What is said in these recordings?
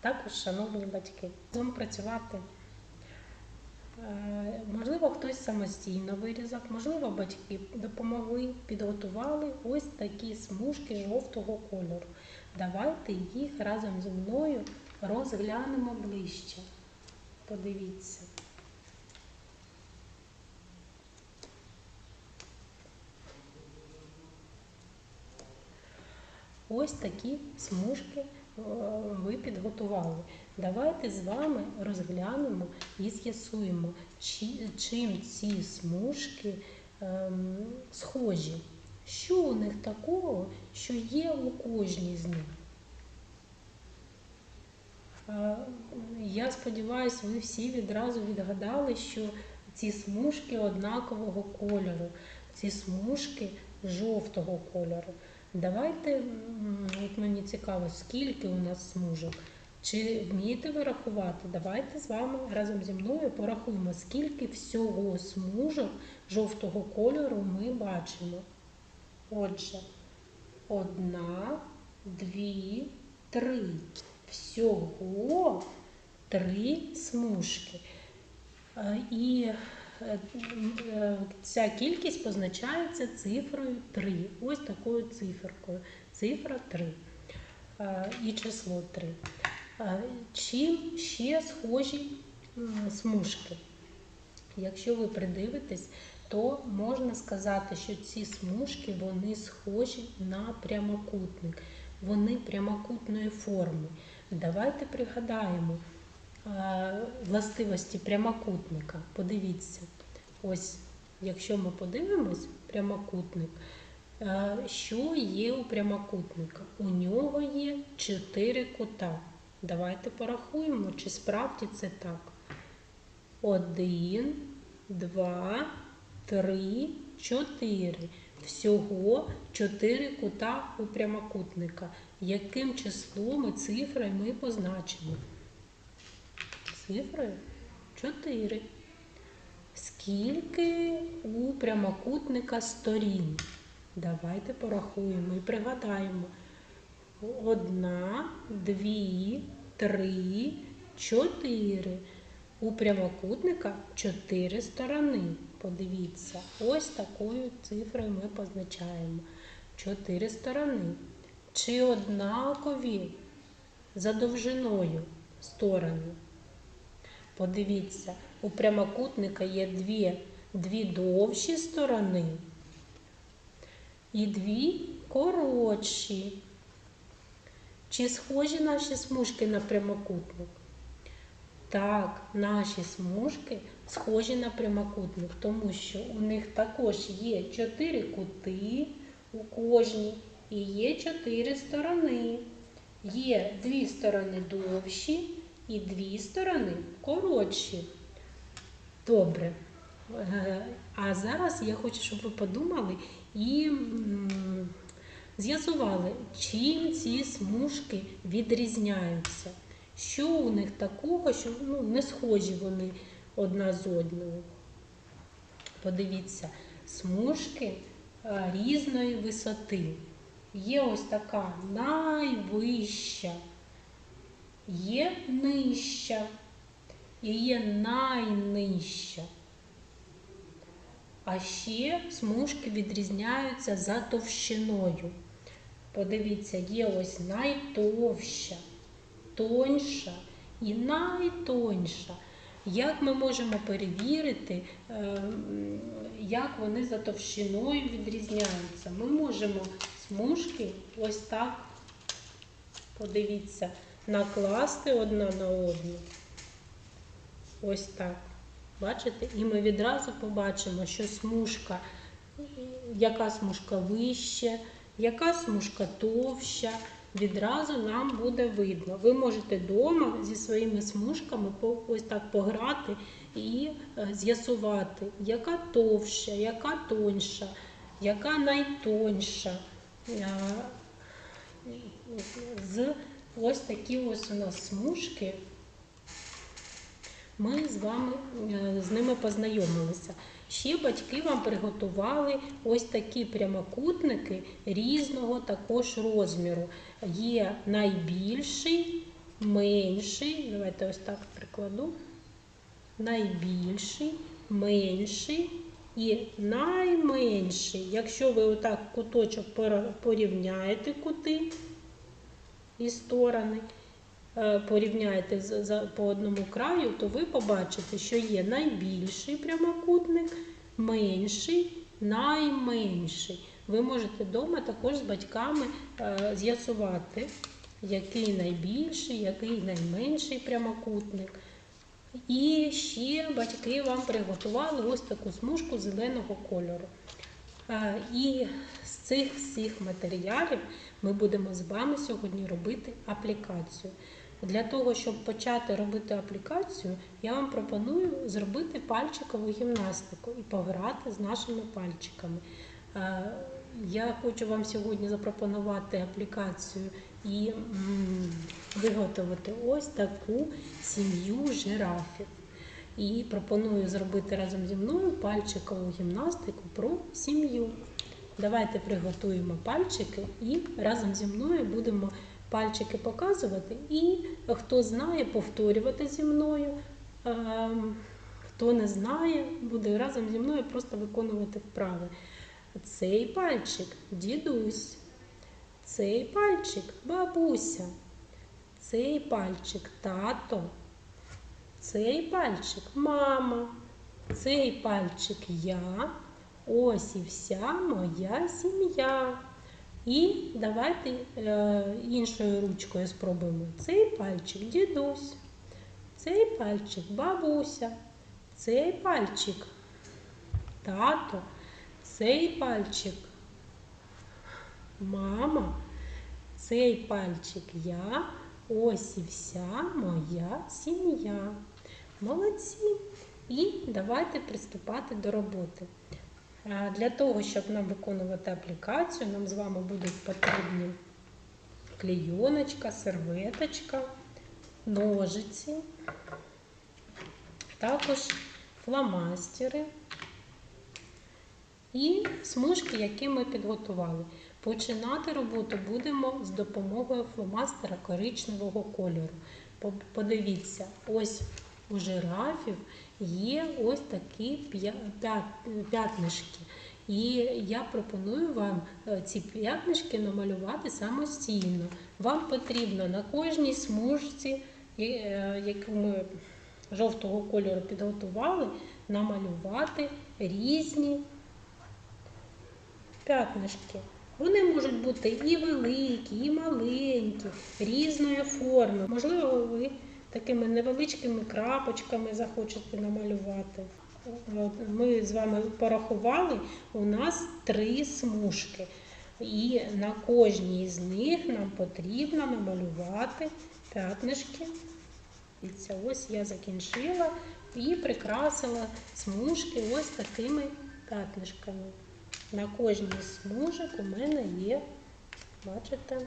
також шановні батьки. Разом працювати. Е, Можливо, хтось самостійно вирізав, можливо, батьки допомогли, підготували ось такі смужки жовтого кольору. Давайте їх разом зі мною розглянемо ближче. Подивіться. Ось такі смужки ви підготували. Давайте з вами розглянемо і з'ясуємо, чим ці смужки ем, схожі. Що у них такого, що є у кожній з них? Е, Я сподіваюся, ви всі відразу відгадали, що ці смужки однакового кольору, ці смужки жовтого кольору. Давайте, от мені цікаво, скільки у нас смужок. Чи вмієте ви рахувати? Давайте з вами разом зі мною порахуємо, скільки всього смужок жовтого кольору ми бачимо. Отже, одна, дві, три. Всього три смужки. Е, І ця кількість позначається цифрою 3. Ось такою циферкою. Цифра 3 Е, і число 3. Е, Чим ще схожі смужки? Якщо ви придивитесь, то можна сказати, що ці смужки вони схожі на прямокутник. Вони прямокутної форми. Давайте пригадаємо е, властивості прямокутника. Подивіться, ось, якщо ми подивимось прямокутник, е, що є у прямокутника? У нього є чотири кута. Давайте порахуємо, чи справді це так. Один, два, три, чотири. Всього чотири кута у прямокутника. Яким числом і цифрою ми позначимо? Цифрою 4. Скільки у прямокутника сторін? Давайте порахуємо і пригадаємо. Одна, дві, три, чотири. У прямокутника чотири сторони. Подивіться, ось такою цифрою ми позначаємо. Чотири сторони. Чи однакові за довжиною сторони? Подивіться, у прямокутника є дві, дві довші сторони і дві коротші. Чи схожі наші смужки на прямокутник? Так, наші смужки схожі на прямокутник, тому що у них також є чотири кути у кожній і є чотири сторони. Є дві сторони довші і дві сторони коротші. Добре. Е, А зараз я хочу, щоб ви подумали і з'ясували, чим ці смужки відрізняються. Що у них такого, що ну, не схожі вони одна з одною. Подивіться, смужки е, різної висоти. Є ось така найвища, є нижча і є найнижча. А ще смужки відрізняються за товщиною. Подивіться, є ось найтовща, тоньша і найтоньша. Як ми можемо перевірити, е, як вони за товщиною відрізняються? Ми можемо смужки ось так, подивіться, накласти одна на одну. Ось так. Бачите? І ми відразу побачимо, що смужка, яка смужка вища, яка смужка товща. Відразу нам буде видно. Ви можете вдома зі своїми смужками ось так пограти і е, з'ясувати, яка товща, яка тоньша, яка найтоньша. З ось такі ось у нас смужки ми з вами е, з ними познайомилися. Ще батьки вам приготували ось такі прямокутники різного також розміру. Є найбільший менший. Давайте ось так прикладу. Найбільший, менший і найменший. Якщо ви отак куточок порівняєте кути і сторони, порівняєте по одному краю, то ви побачите, що є найбільший прямокутник, менший, найменший. Ви можете вдома також з батьками е, з'ясувати, який найбільший, який найменший прямокутник. І ще батьки вам приготували ось таку смужку зеленого кольору. Е, І з цих всіх матеріалів ми будемо з вами сьогодні робити аплікацію. Для того, щоб почати робити аплікацію, я вам пропоную зробити пальчикову гімнастику і пограти з нашими пальчиками. Е, Я хочу вам сьогодні запропонувати аплікацію і виготовити ось таку сім'ю жирафів. І пропоную зробити разом зі мною пальчикову гімнастику про сім'ю. Давайте приготуємо пальчики і разом зі мною будемо пальчики показувати. І хто знає, повторювати зі мною. Ем, Хто не знає, буде разом зі мною просто виконувати вправи. Цей пальчик дідусь, цей пальчик бабуся, цей пальчик тато, цей пальчик мама, цей пальчик я. Ось і вся моя сім'я. І давайте е, іншою ручкою спробуємо. Цей пальчик дідусь, цей пальчик бабуся, цей пальчик тато, цей пальчик мама, цей пальчик я. Ось і вся моя сім'я. Молодці. І давайте приступати до роботи. Для того, щоб нам виконувати аплікацію, нам з вами будуть потрібні клейоночка, серветочка, ножиці, також фломастери і смужки, які ми підготували. Починати роботу будемо з допомогою фломастера коричневого кольору. Подивіться, ось у жирафів є ось такі п'я- п'ятнишки. І я пропоную вам е, ці п'ятнишки намалювати самостійно. Вам потрібно на кожній смужці, е, яку ми жовтого кольору підготували, намалювати різні п'ятнишки. Вони можуть бути і великі, і маленькі, різної форми. Можливо, ви такими невеличкими крапочками захочете намалювати. Ми з вами порахували, у нас три смужки. І на кожній з них нам потрібно намалювати п'ятнишки. Дивіться, ось я закінчила і прикрасила смужки ось такими п'ятнишками. На кожній смужок у мене є, бачите,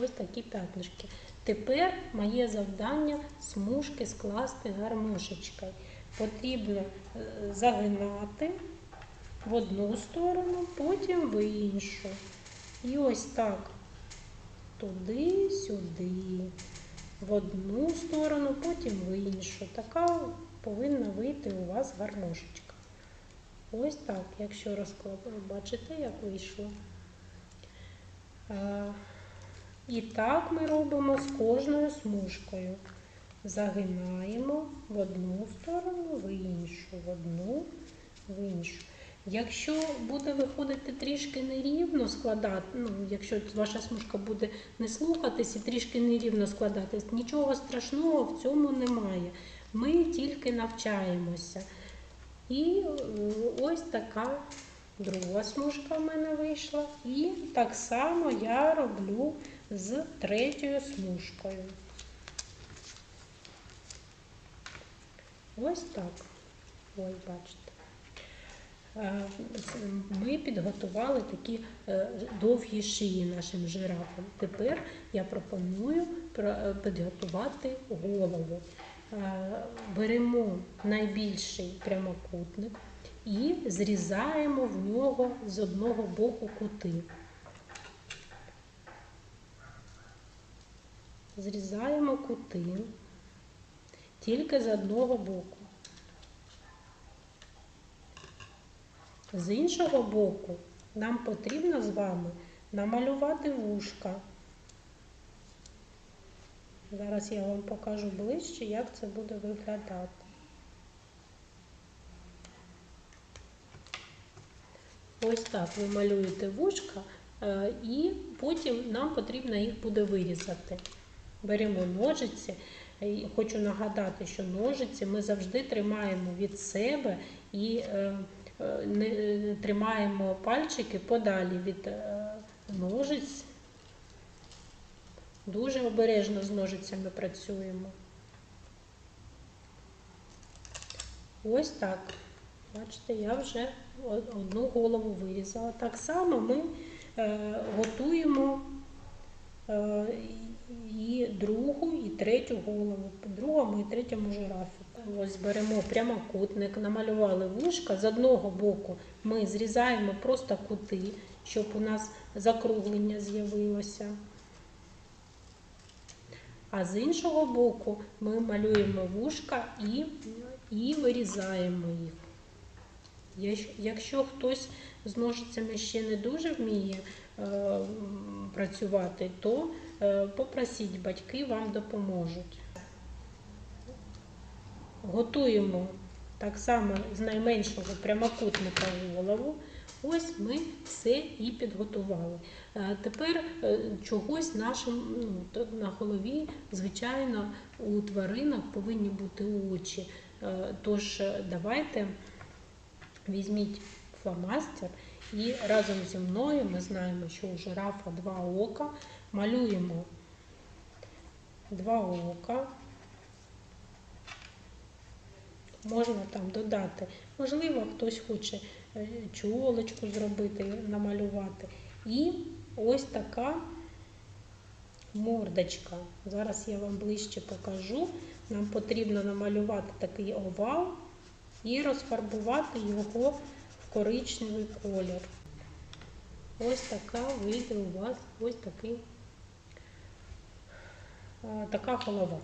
ось такі п'ятнишки. Тепер моє завдання смужки скласти гармошечкою. Потрібно е, загинати в одну сторону, потім в іншу. І ось так туди, сюди, в одну сторону, потім в іншу. Така повинна вийти у вас гармошечка. Ось так, якщо розкладати, бачите, як вийшло. І так ми робимо з кожною смужкою. Загинаємо в одну сторону, в іншу, в одну, в іншу. Якщо буде виходити трішки нерівно складати, ну, якщо ваша смужка буде не слухатись і трішки нерівно складатись, нічого страшного в цьому немає. Ми тільки навчаємося. І е, ось така друга смужка в мене вийшла. І так само я роблю з третьою смужкою. Ось так. Ось, бачите. Ми підготували такі е, довгі шиї нашим жирафам. Тепер я пропоную е, підготувати голову. Беремо найбільший прямокутник і зрізаємо в нього з одного боку кути. Зрізаємо кути тільки з одного боку. З іншого боку нам потрібно з вами намалювати вушка. Зараз я вам покажу ближче, як це буде виглядати. Ось так ви малюєте вушка, е, і потім нам потрібно їх буде вирізати. Беремо ножиці. Хочу нагадати, що ножиці ми завжди тримаємо від себе і е, е, не е, тримаємо пальчики подалі від е, ножиць. Дуже обережно з ножицями працюємо. Ось так. Бачите, я вже одну голову вирізала. Так само ми е, готуємо е, і другу, і третю голову, по другому і третьому жирафі. Ось беремо прямокутник, намалювали вушка. З одного боку ми зрізаємо просто кути, щоб у нас закруглення з'явилося. А з іншого боку ми малюємо вушка і, і вирізаємо їх. Якщо- хтось з ножицями ще не дуже вміє е, працювати, то попросіть, батьки вам допоможуть. Готуємо так само з найменшого прямокутника голову. Ось ми все і підготували. Е, Тепер е, чогось нашим ну, на голові, звичайно, у тваринок повинні бути очі. Е, Тож е, давайте візьміть фломастер і разом зі мною ми знаємо, що у жирафа два ока. Малюємо два ока. Можна там додати. Можливо, хтось хоче е, чолочку зробити, намалювати. І ось така мордочка. Зараз я вам ближче покажу. Нам потрібно намалювати такий овал і розфарбувати його в коричневий колір. Ось така вийде у вас ось такий, така голова.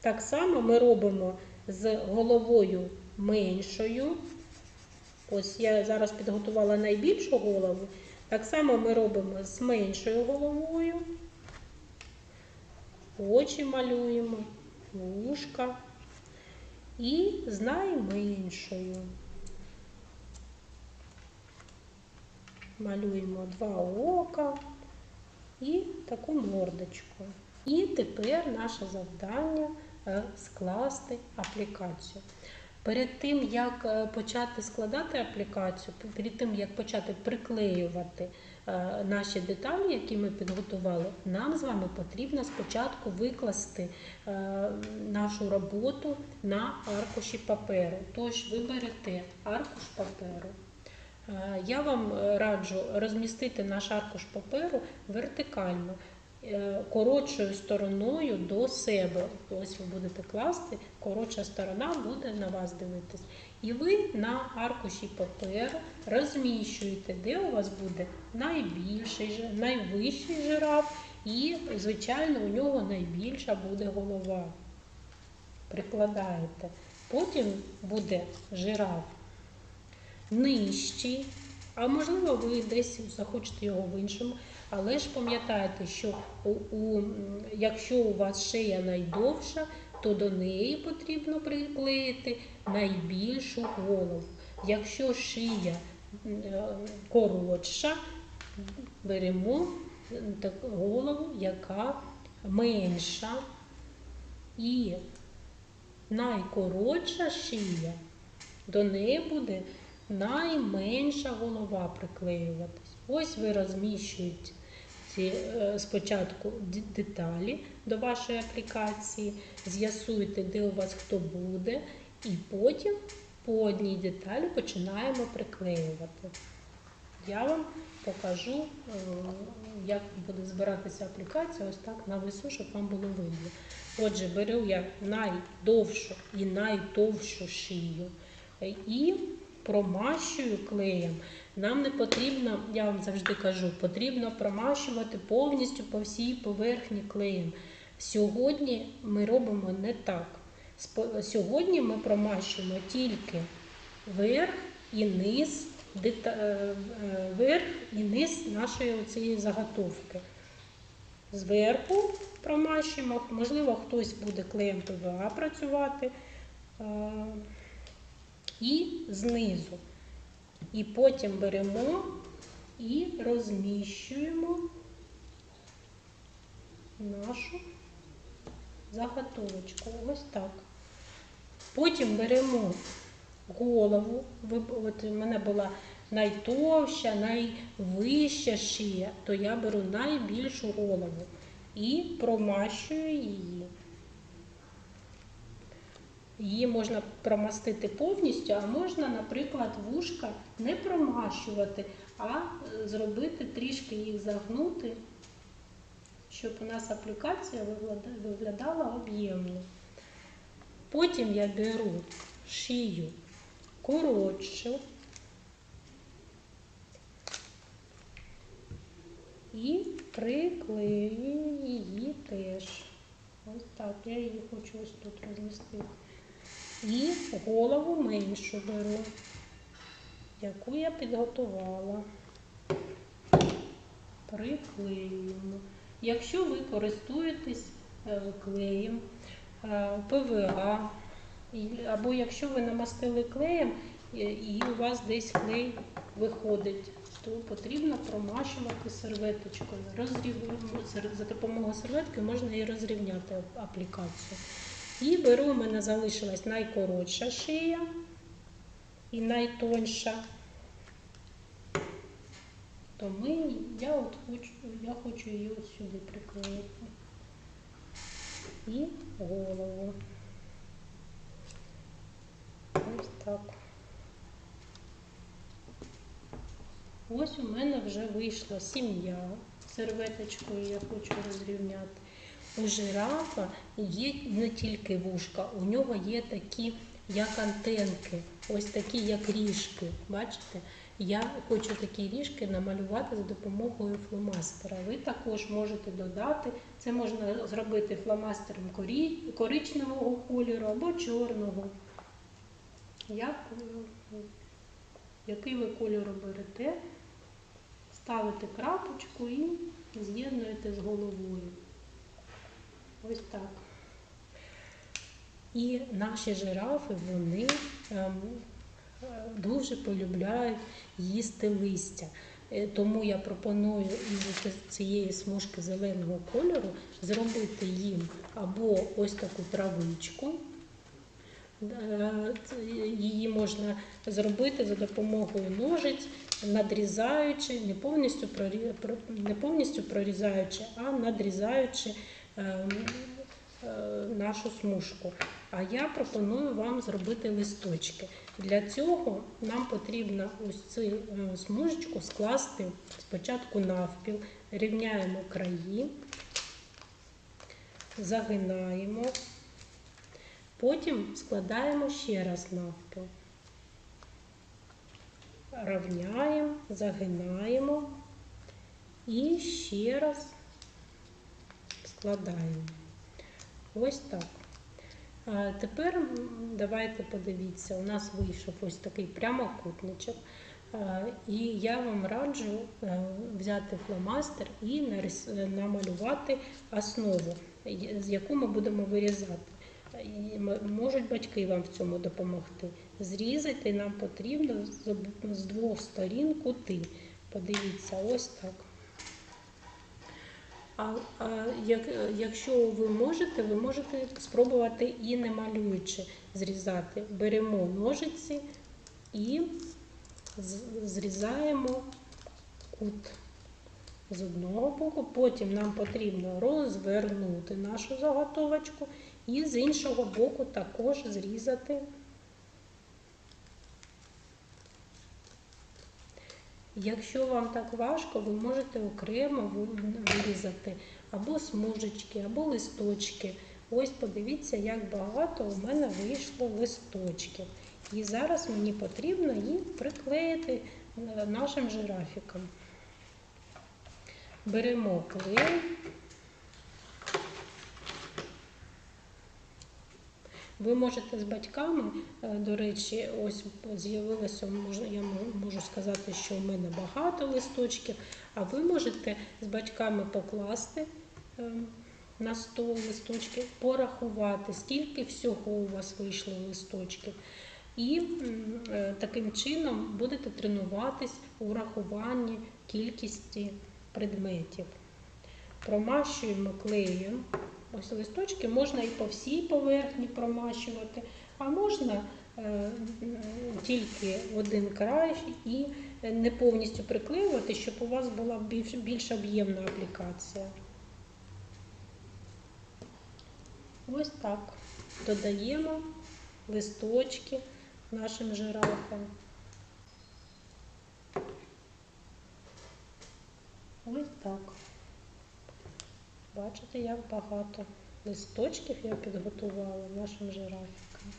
Так само ми робимо з головою меншою. Ось я зараз підготувала найбільшу голову. Так само ми робимо з меншою головою. Очі малюємо, вушка і з найменшою. Малюємо два ока і таку мордочку. І тепер наше завдання е, скласти аплікацію. Перед тим, як е, почати складати аплікацію, перед тим, як почати приклеювати е, наші деталі, які ми підготували, нам з вами потрібно спочатку викласти нашу роботу на аркуші паперу. Тож ви берете аркуш паперу. Е, Я вам е, раджу розмістити наш аркуш паперу вертикально, е, коротшою стороною до себе. Ось ви будете класти, коротша сторона буде на вас дивитись. І ви на аркуші паперу розміщуєте, де у вас буде найбільший, найвищий жираф, і, звичайно, у нього найбільша буде голова. Прикладаєте. Потім буде жираф нижчий, а можливо, ви десь захочете його в іншому. Але ж пам'ятайте, що у, у, якщо у вас шия найдовша, то до неї потрібно приклеїти найбільшу голову. Якщо шия е, коротша, беремо голову, яка менша. І найкоротша шия, до неї буде найменша голова приклеюватись. Ось ви розміщуєте ці е, спочатку деталі до вашої аплікації, з'ясуєте, де у вас хто буде, і потім по одній деталі починаємо приклеювати. Я вам покажу, е, як буде збиратися аплікація, ось так на весу, щоб вам було видно. Отже, беру я найдовшу і найтовшу шию е, і промащую клеєм. Нам не потрібно, я вам завжди кажу, потрібно промащувати повністю по всій поверхні клеєм. Сьогодні ми робимо не так. Сьогодні ми промащуємо тільки верх і низ, е, е, верх і низ нашої оцієї заготовки. Зверху промащуємо, можливо, хтось буде клеєм ПВА працювати. І знизу. І потім беремо і розміщуємо нашу заготовочку. Ось так. Потім беремо голову. От у мене була найтовща, найвища шия, то я беру найбільшу голову і промащую її. Її можна промастити повністю, а можна, наприклад, вушка не промащувати, а е, зробити трішки їх загнути, щоб у нас аплікація виглядала об'ємно. Потім я беру шию коротшу і приклею її теж. Ось так, я її хочу ось тут розмістити. І голову меншу беру, яку я підготувала. Приклеюємо. Якщо ви користуєтесь е, клеєм е, ПВА, або якщо ви намастили клеєм і- і у вас десь клей виходить, то потрібно промащувати серветочкою. Розрівнюємо за допомогою серветки можна і розрівняти аплікацію. І беру, у мене залишилась найкоротша шия і найтонша. То ми, я от хочу, я хочу її от сюди приклеїти. І голову. Ось так. Ось у мене вже вийшла сім'я. Серветочкою я хочу розрівняти. У жирафа є не тільки вушка, у нього є такі, як антенки, ось такі, як ріжки. Бачите? Я хочу такі ріжки намалювати за допомогою фломастера. Ви також можете додати, це можна зробити фломастером коричневого кольору або чорного. Як, який ви кольор берете, ставите крапочку і з'єднуєте з головою. Ось так. І наші жирафи, вони ем, дуже полюбляють їсти листя. Е, Тому я пропоную із цієї смужки зеленого кольору зробити їм або ось таку травичку. Е, Її можна зробити за допомогою ножиць, надрізаючи, не повністю, прорізаючи, а надрізаючи нашу смужку. А я пропоную вам зробити листочки. Для цього нам потрібно ось цю е, смужечку скласти спочатку навпіл, рівняємо краї, загинаємо. Потім складаємо ще раз навпіл. Равняємо, загинаємо і ще раз складаємо. Ось так. Тепер давайте подивіться, у нас вийшов ось такий прямокутничок. І я вам раджу е, взяти фломастер і е, намалювати основу, з яку ми будемо вирізати. Можуть батьки вам в цьому допомогти. Зрізати нам потрібно з двох сторін кути. Подивіться, ось так. А, як, якщо ви можете, ви можете спробувати і не малюючи зрізати. Беремо ножиці і зрізаємо кут з одного боку. Потім нам потрібно розвернути нашу заготовочку і з іншого боку також зрізати. Якщо вам так важко, ви можете окремо вирізати або смужечки, або листочки. Ось подивіться, як багато у мене вийшло листочків. І зараз мені потрібно їх приклеїти е, нашим жирафікам. Беремо клей. Ви можете з батьками, е, до речі, ось з'явилося, я можу сказати, що у мене багато листочків, а ви можете з батьками покласти е, на стол листочки, порахувати, скільки всього у вас вийшло листочків. І е, таким чином будете тренуватись у рахуванні кількості предметів. Промащуємо клеєм. Ось листочки можна і по всій поверхні промащувати, а можна е, тільки один край і не повністю приклеювати, щоб у вас була більш, більш об'ємна аплікація. Ось так. Додаємо листочки нашим жирафам. Ось так. Бачите, як багато листочків я підготувала нашим жирафікам.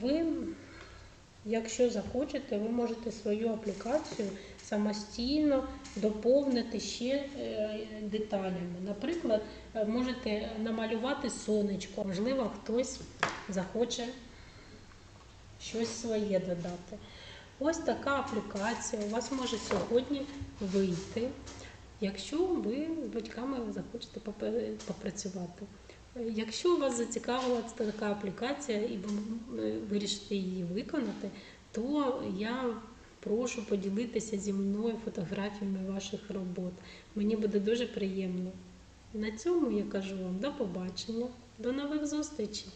Ви, якщо захочете, ви можете свою аплікацію самостійно доповнити ще е, деталями. Наприклад, е, можете намалювати сонечко, можливо, хтось захоче щось своє додати. Ось така аплікація у вас може сьогодні вийти, якщо ви з батьками захочете попрацювати. Якщо вас зацікавила така аплікація і ви вирішите її виконати, то я прошу поділитися зі мною фотографіями ваших робот. Мені буде дуже приємно. На цьому я кажу вам до побачення, до нових зустрічей!